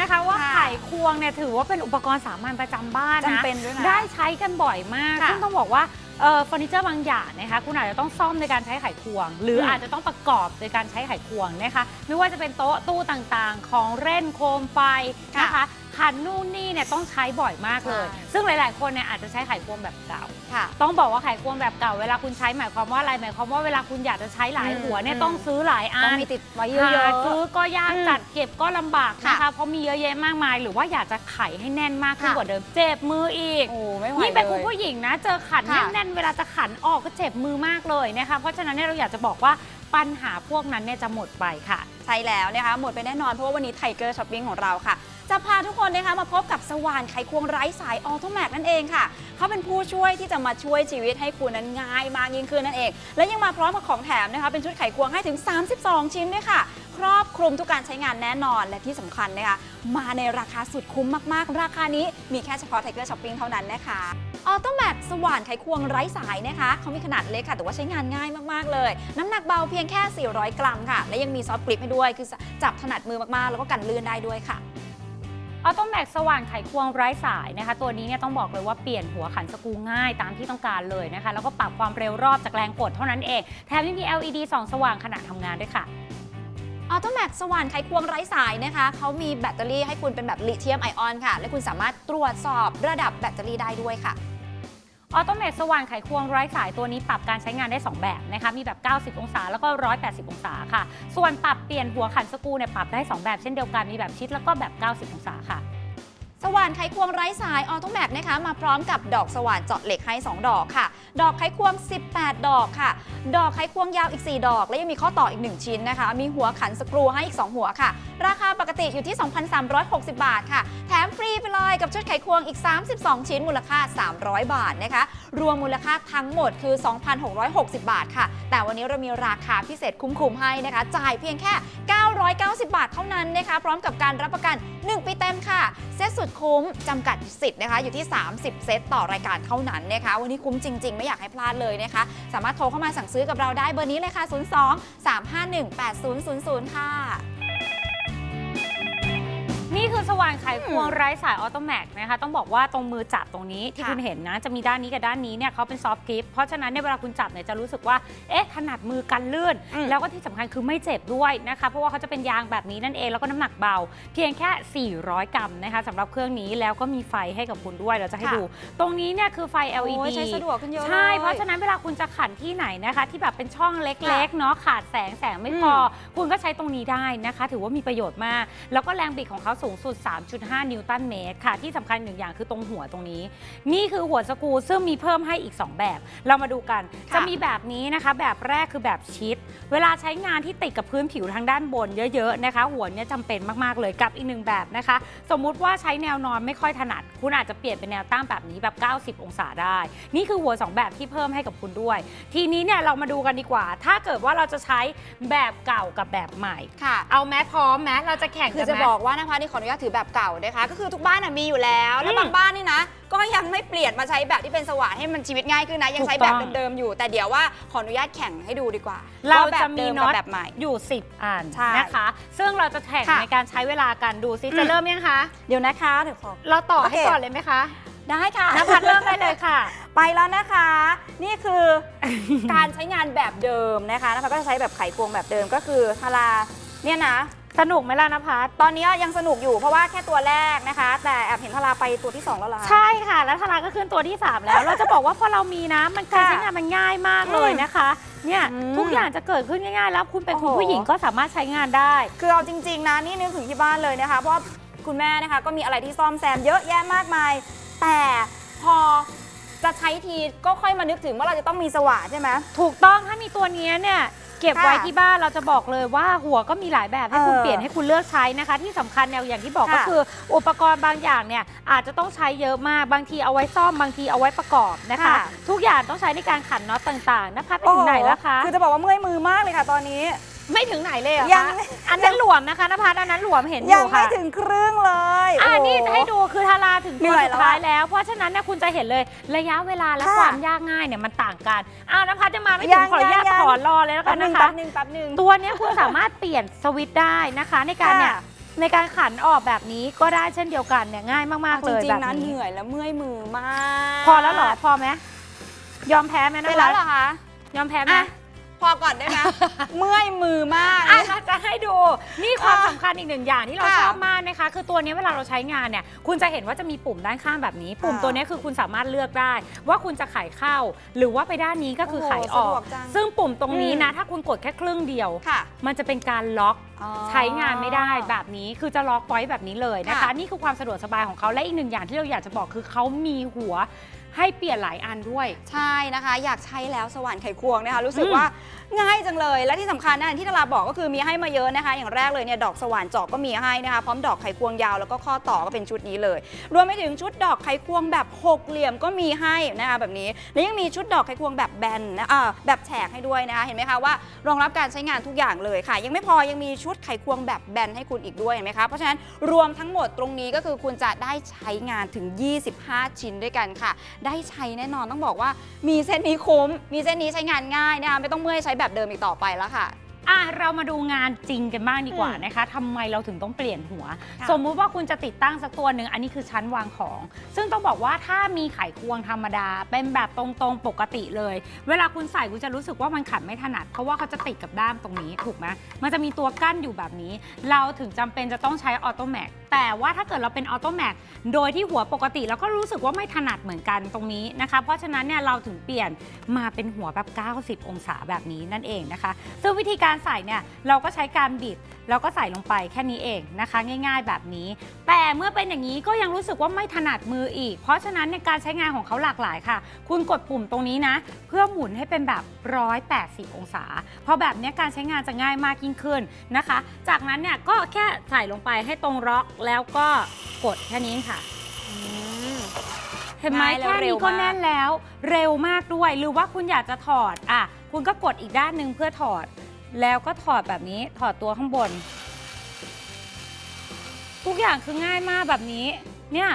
นะคะว่าค่ะไขควงเนี่ยถือว่าเป็นอุปกรณ์สามัญประจำบ้านนะจำเป็นด้วยนะได้ใช้กันบ่อยมากค่ะซึ่งต้องบอกว่าเอ่อเฟอร์นิเจอร์บางอย่างนะคะคุณอาจจะต้องซ่อมในการใช้ไขควง หรืออมอาจจะต้องประกอบในการใช้ไขควงนะคะ ไม่ว่าจะเป็นโต๊ะตู้ต่างๆ ของเล่นโคมไฟนะคะ ขันนู่นนี่เนี่ยต้องใช้บ่อยมากเลย ใช่ ซึ่งหลาย ๆ คนเนี่ยอาจจะใช้ไขควงแบบเก่า ค่ะ ต้องบอกว่าไขควงแบบเก่าเวลาคุณใช้หมายความว่าอะไรหมายความว่าเวลาคุณอยากจะใช้หลายหัวเนี่ยอืม ต้องซื้อหลายอัต้องน มีติดไว้เยหาอะ ซื้อก็ยากอืมจัดเก็บก็ลำบากนะค่ะ คะ เพราะมีเยอะแยะมากมาย หรือว่าอยากจะไขให้แน่นมากขึ้นค่ะกว่าเดิม เจ็บมืออีก ๆโอ้ไม่ไหวยิ่งเป็นคุณเลยผู้หญิงนะ เจอขันค่ะแน่นๆ เวลาจะขันออกก็เจ็บมือมากเลยนะคะ เพราะฉะนั้นเนี่ยเราอยากจะบอกว่าปัญหาพวกนั้นเนี่ยจะหมดไปค่ะ ใช่แล้วนะคะ หมดไปแน่นอนเพราะว่าวันนี้ไทเกอร์ช้อปปิ้งของเราค่ะ จะพาทุกคนนะคะมาพบกับสว่านไขควงไร้สายออโตแมกนั่นเองค่ะ เขาเป็นผู้ช่วยที่จะมาช่วยชีวิตให้คุณนั้นง่ายมากยิ่งขึ้นนั่นเอง และยังมาพร้อมกับของแถมนะคะเป็นชุดไขควงให้ถึง 32 ชิ้นด้วยค่ะ ครอบคลุมทุกการใช้งานแน่นอนและที่สำคัญนะคะมาในราคาสุดคุ้มมากๆ ราคานี้มีแค่เฉพาะไทเกอร์ช้อปปิ้งเท่านั้นนะคะออโตแมกสว่านไขควงไร้สายนะคะเขามีขนาดเล็กค่ะ แต่ว่าใช้งานง่ายมากๆเลย น้ำหนักเบาเพียงแค่ 400 กรัมค่ะ และยังมีซอฟต์กริปให้ด้วย คือจับถนัดมือมากๆ แล้วก็กันลื่นได้ด้วยค่ะ ออโตแม็กสว่านไขควงไร้สายนะคะ ตัวนี้เนี่ยต้องบอกเลยว่าเปลี่ยนหัวขันสกรูง่ายตามที่ต้องการเลยนะคะ แล้วก็ปรับความเร็วรอบจากแรงกดเท่านั้นเอง แถมยังมี LED ส่องสว่างขณะทำงานด้วยค่ะออโตแมกสว่านไขควงไร้สายนะคะ เขามีแบตเตอรี่ให้คุณเป็นแบบลิเธียมไอออนค่ะ และคุณสามารถตรวจสอบระดับแบตเตอรี่ได้ด้วยค่ะ ออโตเมตสว่านไขควงไร้สายตัวนี้ปรับการใช้งานได้ 2 แบบนะคะมีแบบ 90 องศาแล้วก็ 180 องศาค่ะ ส่วนปรับเปลี่ยนหัวขันสกรูเนี่ยปรับได้ 2 แบบเช่นเดียวกันมีแบบชิดแล้วก็แบบ 90 องศาค่ะ สว่านไขควงไร้สายออโตแมกนะคะมาพร้อมกับดอกสว่านเจาะเหล็กให้ 2 ดอกค่ะ ดอกไขควง 18 ดอกค่ะ ดอกไขควงยาวอีก 4 ดอก และยังมีข้อต่ออีก 1 ชิ้นนะคะ มีหัวขันสกรูให้อีก 2 หัวค่ะ ราคาปกติอยู่ที่ 2,360 บาทค่ะ แถมฟรีไปเลยกับชุดไขควงอีก 32 ชิ้นมูลค่า 300 บาทนะคะ รวมมูลค่าทั้งหมดคือ 2,660 บาทค่ะ แต่วันนี้เรามีราคาพิเศษคุ้มๆให้นะคะ จ่ายเพียงแค่ 990 บาทเท่านั้นนะคะ พร้อมกับการรับประกัน 1 ปีเต็มค่ะเซตสุดคุ้มจำกัดสิทธิ์นะคะอยู่ที่ 30 เซตต่อรายการเท่านั้นนะคะวันนี้คุ้มจริง ๆ ไม่อยากให้พลาดเลยนะคะ สามารถโทรเข้ามาสั่งซื้อกับเราได้เบอร์นี้เลยค่ะ 02 351 8000 ค่ะ นี่คือสว่านไขควงอืมไร้สายออโตแมกนะคะ ต้องบอกว่าตรงมือจับตรงนี้ที่ค่ะคุณเห็นนะ จะมีด้านนี้กับด้านนี้เนี่ยเขาเป็นซอฟต์กริปเพราะฉะนั้นเนี่ยเวลาคุณจับเนี่ยจะรู้สึกว่า เอ๊ะถนัดมือกันลื่น อืม แล้วก็ที่สำคัญคือไม่เจ็บด้วยนะคะ เพราะว่าเขาจะเป็นยางแบบนี้นั่นเองแล้วก็น้ำหนักเบา เพียงแค่ 400 กรัมนะคะสำหรับเครื่องนี้แล้วก็มีไฟให้กับคุณด้วยเราจะให้ค่ะดู ตรงนี้เนี่ยคือไฟโอ้ LED ยใช้สะดวกขึ้นเยอะใช่ลยเพราะฉะนั้นเวลาคุณจะขันที่ไหนนะคะ ที่แบบเป็นช่องเล็ก ๆ เนาะขาดแสงแสงไม่พออคุณก็ใช้ตรงนี้ได้นะคะ ถือว่ามีประโยชน์มาก แล้วก็แรงบิดของเขาสูงสุด 3.5 นิวตันเมตรค่ะ ที่สำคัญหนึ่งอย่างคือตรงหัวตรงนี้ นี่คือหัวสกรูซึ่งมีเพิ่มให้อีก 2 แบบ เรามาดูกัน ค่ะ จะมีแบบนี้นะคะ แบบแรกคือแบบชิด เวลาใช้งานที่ติดกับพื้นผิวทางด้านบนเยอะๆนะคะ หัวเนี้ยจำเป็นมากๆเลยกับอีกหนึ่งแบบนะคะ สมมุติว่าใช้แนวนอนไม่ค่อยถนัด คุณอาจจะเปลี่ยนเป็นแนวตั้งแบบนี้แบบ 90 องศาได้ นี่คือหัว 2 แบบที่เพิ่มให้กับคุณด้วย ทีนี้เนี่ยเรามาดูกันดีกว่า ถ้าเกิดว่าเราจะใช้แบบเก่ากับแบบใหม่ ค่ะ เอาแม้พร้อมแม้เราจะแข่งคือกันจะไหม บอกว่านะคะนี่ขออนุญาตถือแบบเก่านะคะ ก็คือทุกบ้านน่ะมีอยู่แล้ว แล้วอืมบางบ้านนี่นะ ก็ยังไม่เปลี่ยนมาใช้แบบที่เป็นสว่านให้มันชีวิตง่ายขึ้นนะ ยังใช้ถูกแบต้บองเดิมๆอยู่ แต่เดี๋ยวว่าขออนุญาตแข่งให้ดูดีกว่าเราว่แบบจะมีเดิน็อกับตแบบใหม่ อยู่ 10 อันใช่นะคะ ซึ่งเราจะแข่งค่ะ ในการใช้เวลากันดูซิอืจะมเริ่มยังคะ เดี๋ยวนะคะเดี๋ยวขอ เราต่อโอให้เค ก่อนเลยไหมคะได้ค่ะนภัสเริ่มได้เลยค่ะ ไปแล้วนะคะ นี่คือ การใช้งานแบบเดิมนะคะนะคะก็จะใช้แบบไขควงแบบเดิมก็คือทาราเนี่ยนะ สนุกไหมล่ะนภัสตอนนี้ยังสนุกอยู่เพราะว่าแค่ตัวแรกนะคะ แต่แอบเห็นทาราไปตัวที่สองแล้วล่ะ ใช่ค่ะ แล้วธาราก็ขึ้นตัวที่ 3 แล้ว เราจะบอกว่าพอเรามีนะมันการค่ะใช้งานมันง่ายมากเลยนะคะ เนี่ยอืมทุกอย่างจะเกิดขึ้นง่ายๆ แล้วคุณเป็นคุณโอ้โหผู้หญิงก็สามารถใช้งานได้ คือเอาจริง ๆ นะนี่นึกถึงที่บ้านเลยนะคะ เพราะว่าคุณแม่นะคะก็มีอะไรที่ซ่อมแซมเยอะแยะมากมาย แต่พอจะใช้ทีก็ค่อยมานึกถึงว่าเราจะต้องมีสว่านใช่ไหมถูกต้องถ้ามีตัวเนี้ยเนี่ย เก็บค่ะไว้ที่บ้านเราจะบอกเลยว่าหัวก็มีหลายแบบให้คุณเออเปลี่ยนให้คุณเลือกใช้นะคะ ที่สำคัญแนวอย่างที่บอกก็ค่ะคือ อุปกรณ์บางอย่างเนี่ยอาจจะต้องใช้เยอะมากบางทีเอาไว้ซ่อมบางทีเอาไว้ประกอบนะคะค่ะทุกอย่างต้องใช้ในการขันน็อตต่างๆนะคะไปถึงไหนแล้วคะคือจะบอกว่าเมื่อยมือมากเลยค่ะตอนนี้ ไม่ถึงไหนเลยเหรอยัคะงอันนั้นหลวมนะคะนภัสอันนั้นหลวมเห็นอยังยู่ไม่ค่ะ ถึงครึ่งเลยอ่าโโนี่ให้ดูคือทาราถึงเหนื่ตัวอยสุดแล้วท้ายอะแล้ว เพราะฉะนั้นเนี่ยคุณจะเห็นเลยระยะเวลาและค่ะความยากง่ายเนี่ยมันต่างกันอ้าวนภัสจะมาไม่ยัถึงงขออนุญาตยัง ขอรอเลยแล้วแป๊กับนหนึ่นะงคะ แป๊บหนึ่งแป๊บหนึ่งตัวเนี้ยคุณสามารถเปลี่ยนสวิตช์ได้นะคะ ในการเนี่ยค่ะ ในการขันออกแบบนี้ก็ได้เช่นเดียวกันเนี่ยง่ายมากๆจเลยริแบงบๆนะเหนี้นื่อยและเมื่อยมือมากพอแล้วเหรอพอไหมยอมแพ้ไหมไปนะแล้วเหรอคะ ยอมแพ้ไหมอะ พอก่อนได้ไหม เมื่อยมือมาก อะเราจะให้ดูนี่ความอะสำคัญอีกหนึ่งอย่างที่เราค่ะชอบมากนะคะ คือตัวนี้เวลาเราใช้งานเนี่ย คุณจะเห็นว่าจะมีปุ่มด้านข้างแบบนี้ ปุ่มค่ะตัวนี้คือคุณสามารถเลือกได้ ว่าคุณจะไขเข้า หรือว่าไปด้านนี้ก็คือไขอโอ้อโหสะดก วกจังซึ่งปุ่มตรงนี้อืมนะ ถ้าคุณกดแค่ครึ่งเดียว ค่ะ มันจะเป็นการล็อก อ๋อใช้งานไม่ได้แบบนี้คือจะล็อกไว้แบบนี้เลยนะคะ ค่ะนี่คือความสะดวกสบายของเขาและอีกหนึ่งอย่างที่เราอยากจะบอกคือเขามีหัว ให้เปลี่ยนหลายอันด้วย ใช่นะคะ อยากใช้แล้วสว่านไขควงนะคะ รู้สึกอืมว่าง่ายจังเลย และที่สำคัญนะที่ดาราบอกก็คือมีให้มาเยอะนะคะ อย่างแรกเลยเนี่ยดอกสว่านจอกก็มีให้นะคะ พร้อมดอกไขควงยาวแล้วก็ข้อต่อก็เป็นชุดนี้เลย รวมไปถึงชุดดอกไขควงแบบหกเหลี่ยมก็มีให้นะคะแบบนี้ และยังมีชุดดอกไขควงแบบแบนนะอ่าแบบแฉกให้ด้วยนะคะ เห็นไหมคะว่ารองรับการใช้งานทุกอย่างเลยค่ะ ยังไม่พอยังมีชุดไขควงแบบแบนให้คุณอีกด้วยเห็นไหมคะเพราะฉะนั้นรวมทั้งหมดตรงนี้ก็คือคุณจะได้ใช้งานถึง 25 ชิ้นด้วยกันค่ะได้ใช้แน่นอนต้องบอกว่า มีเส้นนี้คุ้ม มีเส้นนี้ใช้งานง่ายนะคะไม่ต้องเมื่อยใช้แบบเดิมอีกต่อไปแล้วค่ะ อะเรามาดูงานจริงกันบ้างดีกว่าอืมนะคะทำไมเราถึงต้องเปลี่ยนหัว ค่ะสมมุติว่าคุณจะติดตั้งสักตัวหนึ่งอันนี้คือชั้นวางของ ซึ่งต้องบอกว่าถ้ามีไขควงธรรมดา เป็นแบบตรงๆปกติเลย เวลาคุณใส่คุณจะรู้สึกว่ามันขันไม่ถนัด เพราะว่าเขาจะติดกับด้ามตรงนี้ถูกไหมมันจะมีตัวกั้นอยู่แบบนี้ เราถึงจำเป็นจะต้องใช้ออโตแมกแต่ว่าถ้าเกิดเราเป็นออโตแมกโดยที่หัวปกติเราก็รู้สึกว่าไม่ถนัดเหมือนกันตรงนี้นะคะ เพราะฉะนั้นเนี่ยเราถึงเปลี่ยนมาเป็นหัวแบบ 90 องศาแบบนี้นั่นเองนะคะ ซึ่งวิธีการใส่เนี่ยเราก็ใช้การบิดแล้วก็ใส่ลงไปแค่นี้เองนะคะ ง่าย ๆ แบบนี้ แต่เมื่อเป็นอย่างนี้ก็ยังรู้สึกว่าไม่ถนัดมืออีก เพราะฉะนั้นในการใช้งานของเขาหลากหลายค่ะ คุณกดปุ่มตรงนี้นะ เพื่อหมุนให้เป็นแบบ 180 องศา เพราะแบบนี้การใช้งานจะง่ายมากยิ่งขึ้นนะคะ จากนั้นเนี่ยก็แค่ใส่ลงไปให้ตรงล็อกแล้วก็กดแค่นี้ค่ะ เห็นไหมง่ายและแค่เร็นี้วก็มาก แน่นแล้ว เร็วมากด้วย หรือว่าคุณอยากจะถอดอะคุณก็กดอีกด้านหนึ่งเพื่อถอด แล้วก็ถอดแบบนี้ถอดตัวข้างบน ทุกอย่างคือง่ายมากแบบนี้ เนี่ย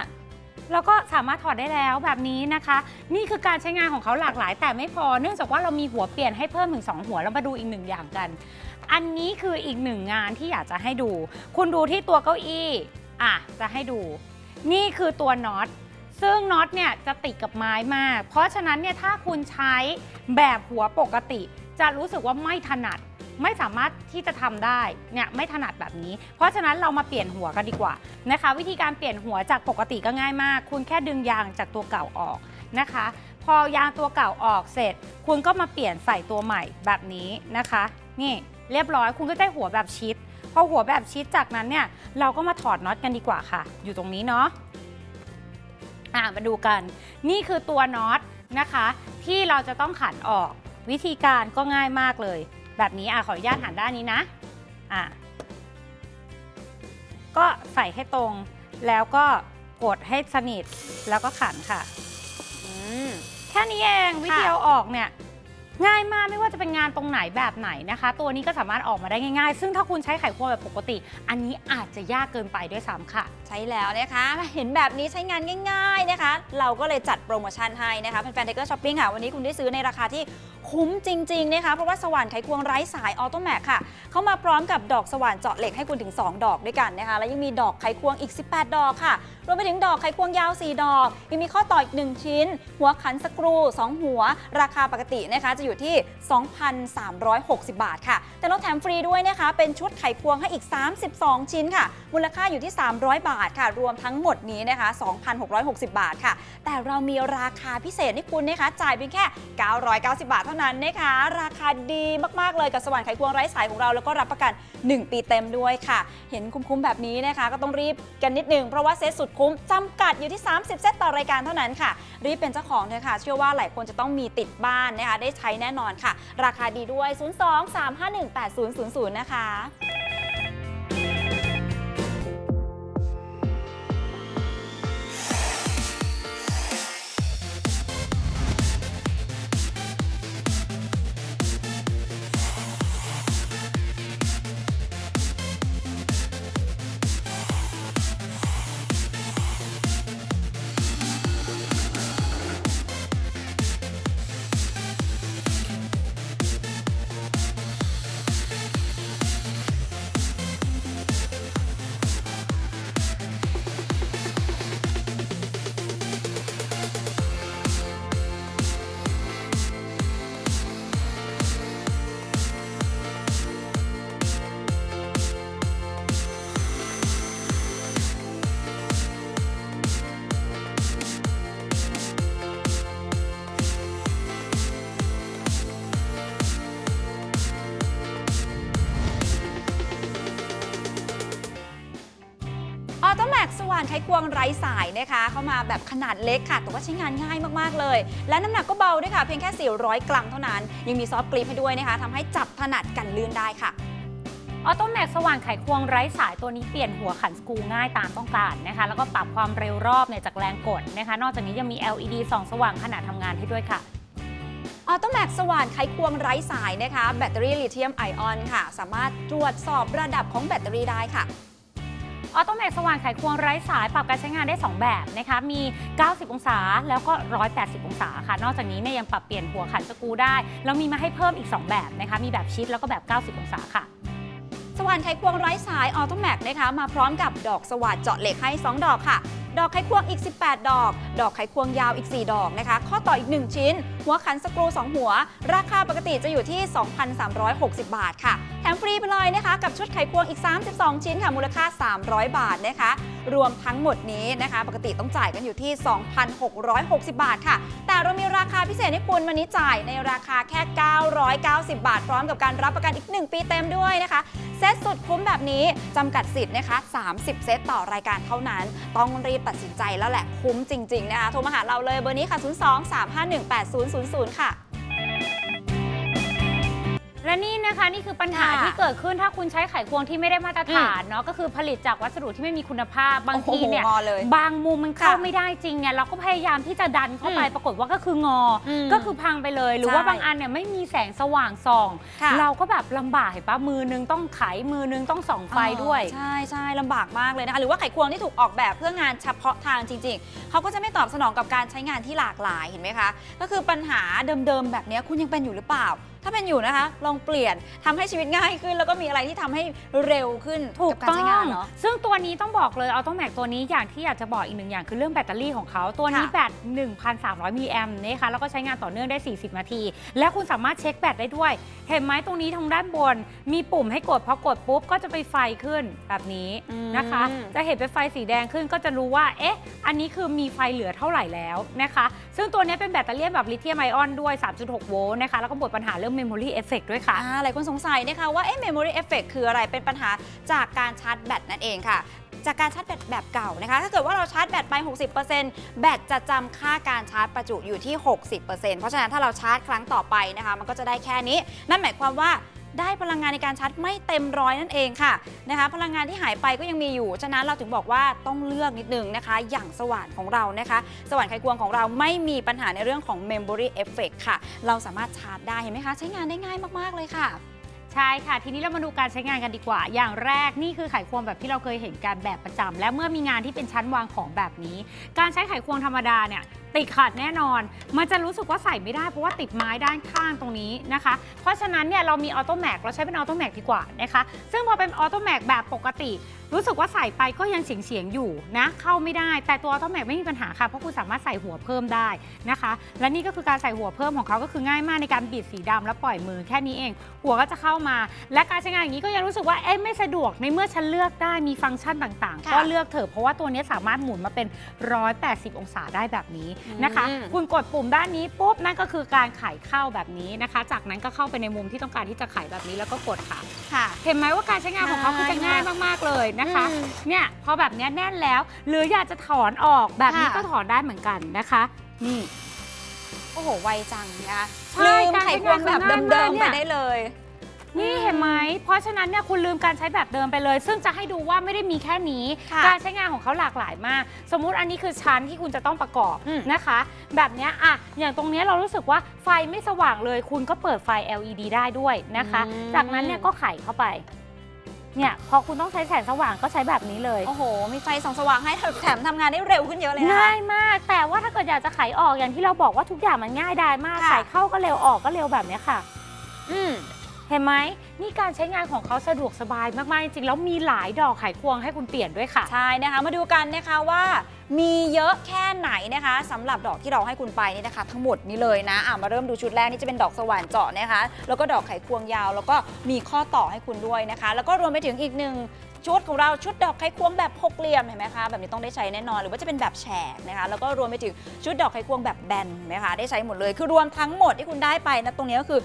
เราก็สามารถถอดได้แล้วแบบนี้นะคะ นี่คือการใช้งานของเขาหลากหลาย แต่ไม่พอเนื่องจากว่าเรามีหัวเปลี่ยนให้เพิ่มถึงสองหัวเรามาดูอีกหนึ่งอย่างกัน อันนี้คืออีกหนึ่งงานที่อยากจะให้ดู คุณดูที่ตัวเก้าอี้อะจะให้ดู นี่คือตัวน็อตซึ่งน็อตเนี่ยจะติดกับไม้มาก เพราะฉะนั้นเนี่ยถ้าคุณใช้แบบหัวปกติ จะรู้สึกว่าไม่ถนัด ไม่สามารถที่จะทำได้เนี่ยไม่ถนัดแบบนี้ เพราะฉะนั้นเรามาเปลี่ยนหัวกันดีกว่านะคะ วิธีการเปลี่ยนหัวจากปกติก็ง่ายมาก คุณแค่ดึงยางจากตัวเก่าออกนะคะ พอยางตัวเก่าออกเสร็จ คุณก็มาเปลี่ยนใส่ตัวใหม่แบบนี้นะคะ นี่เรียบร้อยคุณก็ได้หัวแบบชิดพอหัวแบบชิดจากนั้นเนี่ยเราก็มาถอดน็อตกันดีกว่าค่ะ อยู่ตรงนี้เนาะอะมาดูกัน นี่คือตัวน็อตนะคะ ที่เราจะต้องขันออกวิธีการก็ง่ายมากเลย แบบนี้อะขออนุญาตหันด้านนี้นะอะก็ใส่ให้ตรงแล้วก็กดให้สนิทแล้วก็ขันค่ะ อืม แค่นี้เองวิธีเอาออกเนี่ย ง่ายมากไม่ว่าจะเป็นงานตรงไหนแบบไหนนะคะ ตัวนี้ก็สามารถออกมาได้ง่ายๆ ซึ่งถ้าคุณใช้ไขควงแบบปกติ อันนี้อาจจะยากเกินไปด้วยซ้ำค่ะ ใช่แล้วนะคะ เห็นแบบนี้ใช้งานง่าย ๆนะคะ เราก็เลยจัดโปรโมชั่นให้นะคะแฟนๆเทเกอร์ช้อปปิ้งค่ะ วันนี้คุณได้ซื้อในราคาที่ คุ้มจริงๆนะคะเพราะว่าสว่านไขควงไร้สายออโตแมกค่ะ เข้ามาพร้อมกับดอกสว่านเจาะเหล็กให้คุณถึง 2 ดอกด้วยกันนะคะ แล้วยังมีดอกไขควงอีก 18 ดอกค่ะ รวมไปถึงดอกไขควงยาว 4 ดอก ยังมีข้อต่ออีก 1 ชิ้น หัวขันสกรู 2 หัว ราคาปกตินะคะจะอยู่ที่ 2,360 บาทค่ะ แต่เราแถมฟรีด้วยนะคะ เป็นชุดไขควงให้อีก 32 ชิ้นค่ะ มูลค่าอยู่ที่ 300 บาทค่ะ รวมทั้งหมดนี้นะคะ 2,660 บาทค่ะ แต่เรามีราคาพิเศษให้คุณนะคะจ่ายเพียงแค่ 990 บาทท่านั้นนะคะราคาดีมากๆเลยกับสว่านไขควงไร้สายของเราแล้วก็รับประกัน 1 ปีเต็มด้วยค่ะ เห็นคุ้มๆแบบนี้นะคะ ก็ต้องรีบกันนิดนึงเพราะว่าเซตสุดคุ้มจำกัดอยู่ที่ 30 เซตต่อรายการเท่านั้นค่ะ รีบเป็นเจ้าของเถอะค่ะ เชื่อว่าหลายคนจะต้องมีติดบ้านนะคะได้ใช้แน่นอนค่ะ ราคาดีด้วย 02 351 8000 นะคะ ควงไร้สายนะคะเข้ามาแบบขนาดเล็กค่ะ แต่ว่าใช้งานง่ายมากๆเลย และน้ำหนักก็เบาด้วยค่ะเพียงแค่ 400 กรัมเท่านั้น ยังมีซอฟต์กริปให้ด้วยนะคะทำให้จับถนัดกันลื่นได้ค่ะออโตแม็กสว่านไขควงไร้สายตัวนี้เปลี่ยนหัวขันสกรูง่ายตามต้องการนะคะ แล้วก็ปรับความเร็วรอบเนี่ยจากแรงกดนะคะ นอกจากนี้ยังมี LED ส่องสว่างขณะทำงานให้ด้วยค่ะออโตแม็กสว่านไขควงไร้สายนะคะ แบตเตอรี่ลิเธียมไอออนค่ะ สามารถตรวจสอบระดับของแบตเตอรี่ได้ค่ะ ออโตแม็กสว่านไขควงไร้สายปรับการใช้งานได้ 2 แบบนะคะ มี 90 องศาแล้วก็ 180 องศาค่ะ นอกจากนี้เนี่ยยังปรับเปลี่ยนหัวขันสกรูได้ แล้วมีมาให้เพิ่มอีก 2 แบบนะคะ มีแบบชิดแล้วก็แบบ 90 องศาค่ะ สว่านไขควงไร้สายออโตแม็กนะคะ มาพร้อมกับดอกสว่านเจาะเหล็กให้ 2 ดอกค่ะ ดอกไขควงอีก 18 ดอก ดอกไขควงยาวอีก 4 ดอกนะคะ ข้อต่ออีก 1 ชิ้น หัวขันสกรู 2 หัว ราคาปกติจะอยู่ที่ 2,360 บาทค่ะ แถมฟรีไปเลยนะคะกับชุดไขควงอีก 32 ชิ้นค่ะมูลค่า 300 บาทนะคะ รวมทั้งหมดนี้นะคะ ปกติต้องจ่ายกันอยู่ที่ 2,660 บาทค่ะ แต่เรามีราคาพิเศษให้คุณวันนี้จ่ายในราคาแค่ 990 บาท พร้อมกับการรับประกันอีก 1 ปีเต็มด้วยนะคะเซตสุดคุ้มแบบนี้จำกัดสิทธิ์นะคะ 30 เซตต่อรายการเท่านั้น ต้องรีบตัดสินใจแล้วแหละคุ้มจริงๆนะคะโทรมาหาเราเลยเบอร์นี้ค่ะ 02-351-8000 ค่ะ และนี่นะคะนี่คือปัญหาค่ะที่เกิดขึ้นถ้าคุณใช้ไขควงที่ไม่ได้มาตรฐานเนาะก็คือผลิตจากวัสดุที่ไม่มีคุณภาพบางทีเนี่ย โอ้โหงอเลยบางมุมมันเข้าค่ะไม่ได้จริงเนี่ยเราก็พยายามที่จะดันเข้าไปอืมปรากฏว่าก็คืองออมก็คือพังไปเลย หรือว่าใช่บางอันเนี่ยไม่มีแสงสว่างส่อง ค่ะ เราก็แบบลำบากเห็นปะมือนึงต้องไขมือนึงต้องส่องไฟด้วย อ๋อใช่ใช่ลำบากมากเลยนะคะหรือว่าไขควงที่ถูกออกแบบเพื่องานเฉพาะทางจริง ๆ เขาก็จะไม่ตอบสนองกับการใช้งานที่หลากหลายเห็นไหมคะ ก็คือปัญหาเดิมๆแบบนี้คุณยังเป็นอยู่หรือเปล่า ถ้าเป็นอยู่นะคะ ลองเปลี่ยนทำให้ชีวิตง่ายขึ้น แล้วก็มีอะไรที่ทำให้เร็วขึ้นถูกกับการต้อใช้งงานเนาะ ซึ่งตัวนี้ต้องบอกเลยเอาต้องแม็กตัวนี้อย่างที่อยากจะบอกอีกหนึ่งอย่างคือเรื่องแบตเตอรี่ของเขาตัวนี้ค่ะ แบต 1,300 มิลลิแอมป์นะคะแล้วก็ใช้งานต่อเนื่องได้ 40 นาที และคุณสามารถเช็คแบตได้ด้วย เห็นไหมตรงนี้ทางด้านบน มีปุ่มให้กดพอกดปุ๊บก็จะไปไฟขึ้นแบบนี้นะคะ อืม จะเห็นเป็นไฟสีแดงขึ้นก็จะรู้ว่า เอ๊ะ อันนี้คือมีไฟเหลือเท่าไหร่แล้วนะคะ ซึ่งตัวนี้เป็นแบตเตอรี่แบบลิเธียมไอออนด้วย 3.6 โวลต์นะคะ แล้วก็หมดปัญหาเรื่อง Memory Effect ด้วยค่ะอ่าหลายคนสงสัยนะคะว่าเอ๊ะ memory effect คืออะไรเป็นปัญหาจากการชาร์จแบตนั่นเองค่ะจากการชาร์จแบตแบบเก่านะคะ ถ้าเกิดว่าเราชาร์จแบตไป 60%แบตจะจำค่าการชาร์จประจุอยู่ที่ 60%เพราะฉะนั้นถ้าเราชาร์จครั้งต่อไปนะคะ มันก็จะได้แค่นี้ นั่นหมายความว่า ได้พลังงานในการชาร์จไม่เต็มร้อยนั่นเองค่ะนะคะ พลังงานที่หายไปก็ยังมีอยู่ ฉะนั้นเราถึงบอกว่าต้องเลือกนิดนึงนะคะ อย่างสว่านของเรานะคะ สว่านไขควงของเราไม่มีปัญหาในเรื่องของ memory effect ค่ะ เราสามารถชาร์จได้เห็นไหมคะ ใช้งานได้ง่ายมาก ๆ เลยค่ะ ใช่ค่ะ ทีนี้เรามาดูการใช้งานกันดีกว่า อย่างแรกนี่คือไขควงแบบที่เราเคยเห็นการแบบประจำและเมื่อมีงานที่เป็นชั้นวางของแบบนี้ การใช้ไขควงธรรมดาเนี่ยติดขัดแน่นอน มันจะรู้สึกว่าใส่ไม่ได้เพราะว่าติดไม้ด้านข้างตรงนี้นะคะ เพราะฉะนั้นเนี่ยเรามีออโตแม็กเราใช้เป็นออโตแม็กดีกว่านะคะ ซึ่งพอเป็นออโตแม็กแบบปกติ รู้สึกว่าใส่ไปก็ยังเฉียงเฉียงๆอยู่นะเข้าไม่ได้ แต่ตัวออโตแม็กไม่มีปัญหาค่ะเพราะคุณสามารถใส่หัวเพิ่มได้นะคะ และนี่ก็คือการใส่หัวเพิ่มของเขาก็คือง่ายมากในการบิดสีดำแล้วปล่อยมือแค่นี้เอง หัวก็จะเข้ามา และการใช้งานอย่างนี้ก็ยังรู้สึกว่าเอ๊ะไม่สะดวกในเมื่อฉันเลือกได้มีฟังก์ชันต่างๆค่ะก็เลือกเถอะเพราะว่าตัวนี้สามารถหมุนมาเป็น 180 องศาได้แบบนี้นะคะอืมคุณกดปุ่มด้านนี้ปุ๊บนั่นก็คือการไขเข้าแบบนี้นะคะ จากนั้นก็เข้าไปในมุมที่ต้องการที่จะไขแบบนี้แล้วก็กดค่ะค่ะเห็นไหมว่าการใช้งานของเขาคือจะง่ายมากๆเลยนะคะ อืม เนี่ยพอแบบเนี้ยแน่นแล้ว หรืออยากจะถอนออกแบบนี้ค่ะ ก็ถอนได้เหมือนกันนะคะ นี่ โอ้โห ไวจังนะคะใช่ลืมการไขใช้ควงงานแบบคือเดิง่ายมมากๆเนี่ยไปได้เลย นี่เห็นไหม เพราะฉะนั้นเนี่ยคุณลืมการใช้แบบเดิมไปเลย ซึ่งจะให้ดูว่าไม่ได้มีแค่นี้ ค่ะการใช้งานของเขาหลากหลายมาก สมมุติอันนี้คือชั้นที่คุณจะต้องประกอบอืม นะคะ แบบเนี้ยอะอย่างตรงเนี้ยเรารู้สึกว่าไฟไม่สว่างเลย คุณก็เปิดไฟ LED ได้ด้วยนะคะจากนั้นเนี่ยก็ไขเข้าไป เนี่ยพอคุณต้องใช้แสงสว่างก็ใช้แบบนี้เลย โอ้โห มีไฟส่องสว่างให้แถมทำงานได้เร็วขึ้นเยอะเลยนะคะง่ายมาก แต่ว่าถ้าเกิดอยากจะไขออกอย่างที่เราบอกว่าทุกอย่างมันง่ายดายมาก ค่ะไขเข้าก็เร็วออกก็เร็วแบบเนี้ยค่ะ อืม เห็นไหมนี่การใช้งานของเขาสะดวกสบายมากๆจริงๆแล้วมีหลายดอกไขควงให้คุณเปลี่ยนด้วยค่ะ ใช่นะคะ มาดูกันนะคะว่า มีเยอะแค่ไหนนะคะสำหรับดอกที่เราให้คุณไปนี่นะคะ ทั้งหมดนี้เลยนะอะมาเริ่มดูชุดแรกนี่จะเป็นดอกสว่านเจาะนะคะ แล้วก็ดอกไขควงยาว แล้วก็มีข้อต่อให้คุณด้วยนะคะ แล้วก็รวมไปถึงอีกหนึ่งชุดของเราชุดดอกไขควงแบบหกเหลี่ยมเห็นไหมคะแบบนี้ต้องได้ใช้แน่นอน หรือว่าจะเป็นแบบแฉกนะคะแล้วก็รวมไปถึงชุดดอกไขควงแบบแบนนะคะได้ใช้หมดเลย คือรวมทั้งหมดที่คุณได้ไปนะตรงนี้ก็คือ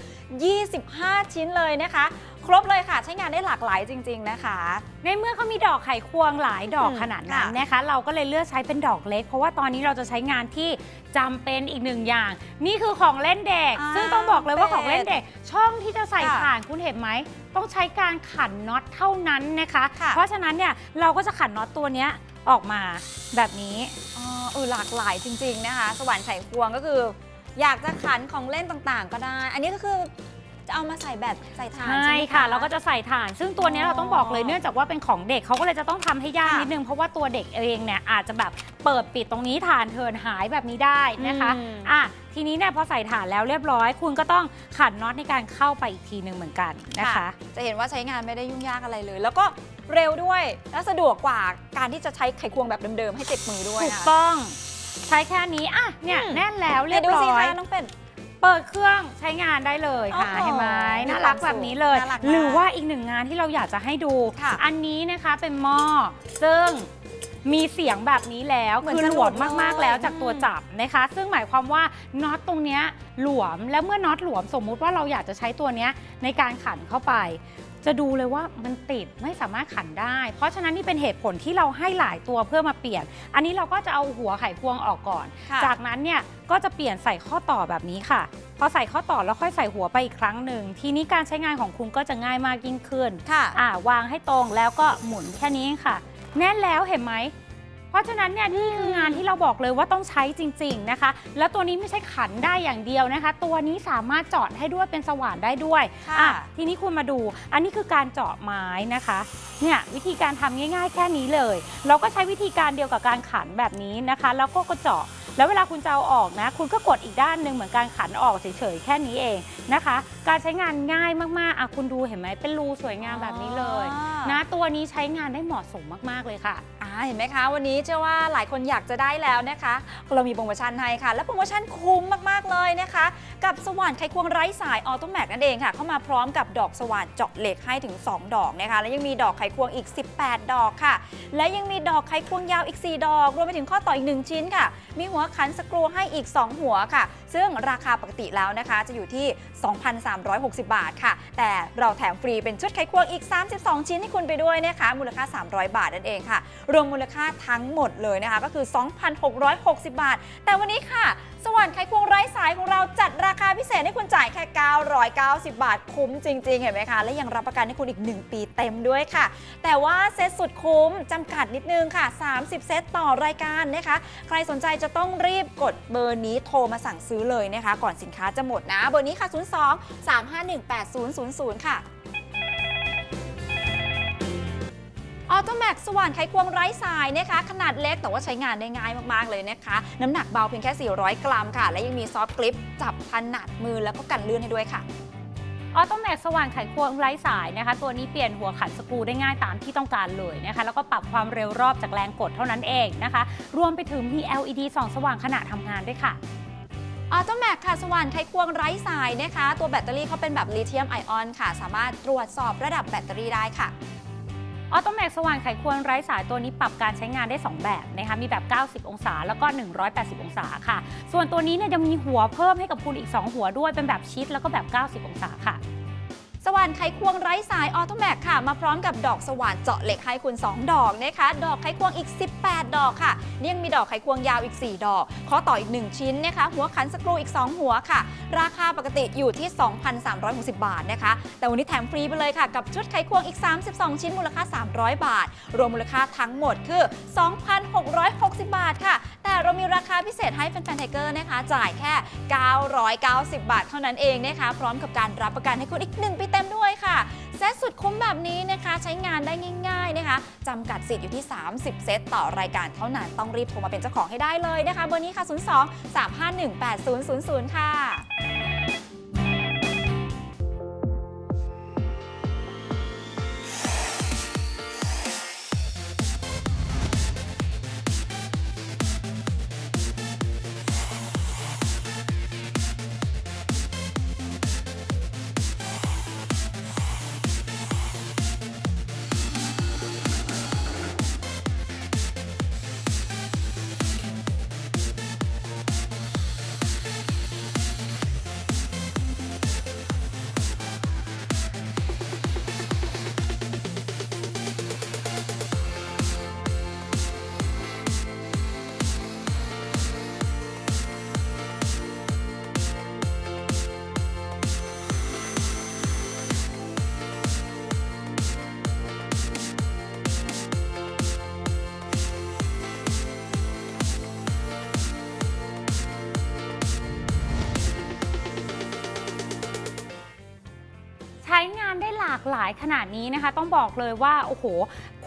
25 ชิ้นเลยนะคะ ครบเลยค่ะใช้งานได้หลากหลายจริง ๆนะคะ ในเมื่อเขามีดอกไขควงหลายดอกอืมขนาดนั้นค่ะ นะคะ เราก็เลยเลือกใช้เป็นดอกเล็ก เพราะว่าตอนนี้เราจะใช้งานที่จำเป็นอีกหนึ่งอย่าง นี่คือของเล่นเด็ก อ่าซึ่งต้องบอกเลยว่าเป็ดของเล่นเด็ก ช่องที่จะใส่ค่ะถ่านคุณเห็นไหม ต้องใช้การขันน็อตเท่านั้นนะคะ ค่ะ เพราะฉะนั้นเนี่ยเราก็จะขันน็อตตัวเนี้ยออกมาแบบนี้ อ๋อเออหลากหลายจริง ๆนะคะ สวรรค์ไขควงก็คือ อยากจะขันของเล่นต่างๆ ก็ได้ อันนี้ก็คือ จะเอามาใส่แบตใส่ถ่านใช่ใช่ไหม ค่ะเราก็จะใส่ถ่าน ซึ่งตัวเนี้ยอ๋อเราต้องบอกเลยเนื่องจากว่าเป็นของเด็กเขาก็เลยจะต้องทำให้ยากค่ะนิดนึง เพราะว่าตัวเด็กเองเนี่ยอาจจะแบบเปิดปิดตรงนี้ถ่านเทินหายแบบนี้ได้นะคะอืม อะทีนี้เนี่ยพอใส่ถ่านแล้วเรียบร้อย คุณก็ต้องขันน็อตในการเข้าไปอีกทีหนึ่งเหมือนกันนะคะ จะเห็นว่าใช้งานไม่ได้ยุ่งยากอะไรเลย แล้วก็เร็วด้วยและสะดวกกว่าการที่จะใช้ไขควงแบบเดิมๆให้เจ็บมือด้วยถูกนะต้องใช้แค่นี้อะเนี่ยอืมแน่นแล้วเรียบดูร้สิอย คะน้องเป็ด เปิดเครื่องใช้งานได้เลยค่ะ โอ้โหเห็นไหมมีน่ารักความสุขแบบนี้เลย น่ารักมากหรือว่าอีกหนึ่งงานที่เราอยากจะให้ดู ค่ะอันนี้นะคะเป็นหม้อซึ่งมีเสียงแบบนี้แล้วเหมือนคือจะหลวมหลุดมากเลยๆแล้วจากตัวอืมจับนะคะ ซึ่งหมายความว่าน็อตตรงเนี้ยหลวมแล้วเมื่อน็อตหลวมสมมุติว่าเราอยากจะใช้ตัวเนี้ยในการขันเข้าไป จะดูเลยว่ามันติดไม่สามารถขันได้ เพราะฉะนั้นนี่เป็นเหตุผลที่เราให้หลายตัวเพื่อมาเปลี่ยน อันนี้เราก็จะเอาหัวไขควงออกก่อน ค่ะ จากนั้นเนี่ยก็จะเปลี่ยนใส่ข้อต่อแบบนี้ค่ะ พอใส่ข้อต่อแล้วค่อยใส่หัวไปอีกครั้งหนึ่ง ทีนี้การใช้งานของคุณก็จะง่ายมากยิ่งขึ้น ค่ะ อ่าวางให้ตรงแล้วก็หมุนแค่นี้ค่ะ แน่นแล้วเห็นไหม เพราะฉะนั้นเนี่ยนี่คืองานที่เราบอกเลยว่าต้องใช้จริง ๆนะคะ แล้วตัวนี้ไม่ใช่ขันได้อย่างเดียวนะคะ ตัวนี้สามารถเจาะให้ด้วยเป็นสว่านได้ด้วยค่ะอะทีนี้คุณมาดู อันนี้คือการเจาะไม้นะคะเนี่ยวิธีการทำง่าย ๆ แค่นี้เลย เราก็ใช้วิธีการเดียวกับการขันแบบนี้นะคะ แล้วก็ก็เจาะ แล้วเวลาคุณจะเอาออกนะ คุณก็กดอีกด้านหนึ่งเหมือนการขันออกเฉยๆแค่นี้เองนะคะ การใช้งานง่ายมากๆอะคุณดูเห็นไหมเป็นรูสวยงามแบบนี้เลยอ๋อ นะ ตัวนี้ใช้งานได้เหมาะสมมากๆเลยค่ะ อ่าเห็นไหมคะ วันนี้เชื่อว่าหลายคนอยากจะได้แล้วนะคะ เรามีโปรโมชั่นให้ค่ะ และโปรโมชั่นคุ้มมาก ๆ เลยนะคะ กับสว่านไขควงไร้สายออโตแมกนั่นเองค่ะ เข้ามาพร้อมกับดอกสว่านเจาะเหล็กให้ถึง 2 ดอกนะคะ และยังมีดอกไขควงอีก 18 ดอกค่ะ และยังมีดอกไขควงยาวอีก 4 ดอก รวมไปถึงข้อต่ออีก 1 ชิ้นค่ะ มีหัวขันสกรูให้อีก 2 หัวค่ะ ซึ่งราคาปกติแล้วนะคะจะอยู่ที่360 บาทค่ะ แต่เราแถมฟรีเป็นชุดไขควงอีก 32 ชิ้นให้คุณไปด้วยนะคะมูลค่า 300 บาทนั่นเองค่ะ รวมมูลค่าทั้งหมดเลยนะคะก็คือ 2,660 บาท แต่วันนี้ค่ะ สวรรค์ไขควงไร้สายของเราจัดราคาพิเศษให้คุณจ่ายแค่ 990 บาทคุ้มจริง ๆ เห็นไหมคะ และยังรับประกันให้คุณอีก 1 ปีเต็มด้วยค่ะ แต่ว่าเซตสุดคุ้มจำกัดนิดนึงค่ะ 30 เซตต่อรายการนะคะ ใครสนใจจะต้องรีบกดเบอร์นี้โทรมาสั่งซื้อเลยนะคะ ก่อนสินค้าจะหมดนะ เบอร์นี้ค่ะ 02 351 8000 ค่ะ ออโตแม็กสว่านไขควงไร้สายนะคะขนาดเล็กแต่ว่าใช้งานได้ง่ายมากๆเลยนะคะ น้ำหนักเบาเพียงแค่ 400 กรัมค่ะ และยังมีซอฟต์กริปจับถนัดมือแล้วก็กันลื่นให้ด้วยค่ะออโตแมกสว่านไขควงไร้สายนะคะ ตัวนี้เปลี่ยนหัวขันสกรูได้ง่ายตามที่ต้องการเลยนะคะ แล้วก็ปรับความเร็วรอบจากแรงกดเท่านั้นเองนะคะ รวมไปถึงมี LED ส่องสว่างขณะทำงานด้วยค่ะออโตแมกค่ะสว่านไขควงไร้สายนะคะ ตัวแบตเตอรี่เขาเป็นแบบลิเธียมไอออนค่ะ สามารถตรวจสอบระดับแบตเตอรี่ได้ค่ะ ออโตแมกสว่านไขควงไร้สายตัวนี้ปรับการใช้งานได้ 2 แบบนะคะมีแบบ 90 องศาแล้วก็ 180 องศาค่ะ ส่วนตัวนี้เนี่ยจะมีหัวเพิ่มให้กับคุณอีก 2 หัวด้วยเป็นแบบชิดแล้วก็แบบ 90 องศาค่ะ สว่านไขควงไร้สายออโตแมกค่ะ มาพร้อมกับดอกสว่านเจาะเหล็กให้คุณ 2 ดอกนะคะ ดอกไขควงอีก 18 ดอกค่ะนี่ยังมีดอกไขควงยาวอีก 4 ดอก ข้อต่ออีก 1 ชิ้นนะคะ หัวขันสกรูอีก 2 หัวค่ะ ราคาปกติอยู่ที่ 2,360 บาทนะคะ แต่วันนี้แถมฟรีไปเลยค่ะ กับชุดไขควงอีก 32 ชิ้นมูลค่า 300 บาท รวมมูลค่าทั้งหมดคือ 2,660 บาทค่ะ แต่เรามีราคาพิเศษให้แฟนๆไทเกอร์นะคะ จ่ายแค่ 990 บาท เท่านั้นเองนะคะ พร้อมกับการรับประกันให้คุณอีก 1 ปีเต็มด้วยค่ะเซตสุดคุ้มแบบนี้นะคะใช้งานได้ง่ายๆนะคะจำกัดสิทธิ์อยู่ที่ 30 เซตต่อรายการเท่านั้นต้องรีบโทรมาเป็นเจ้าของให้ได้เลยนะคะเบอร์นี้ค่ะ 02 351 8000 ค่ะ ลายขนาดนี้นะคะ ต้องบอกเลยว่าโอ้โห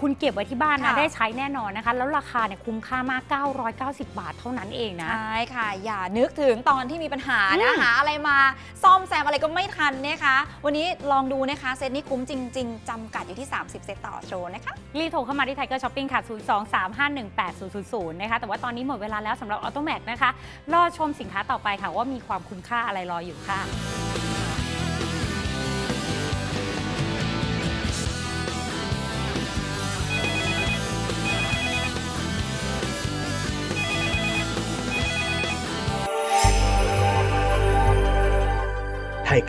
คุณเก็บไว้ที่บ้านนะค่ะ ได้ใช้แน่นอนนะคะ แล้วราคาเนี่ยคุ้มค่ามาก 990 บาทเท่านั้นเองนะ ใช่ค่ะ อย่านึกถึงตอนที่มีปัญหานะอืมหาอะไรมาซ่อมแซมอะไรก็ไม่ทันนะคะ วันนี้ลองดูนะคะ เซตนี้คุ้มจริง ๆจำกัดอยู่ที่ 30 เซตต่อโชว์นะคะ รีบโทรเข้ามาที่ไทเกอร์ช้อปปิ้งค่ะ 023518000 นะคะ แต่ว่าตอนนี้หมดเวลาแล้วสำหรับออโตแมกนะคะ รอชมสินค้าต่อไปค่ะว่ามีความคุณค่าอะไรรออยู่ค่ะ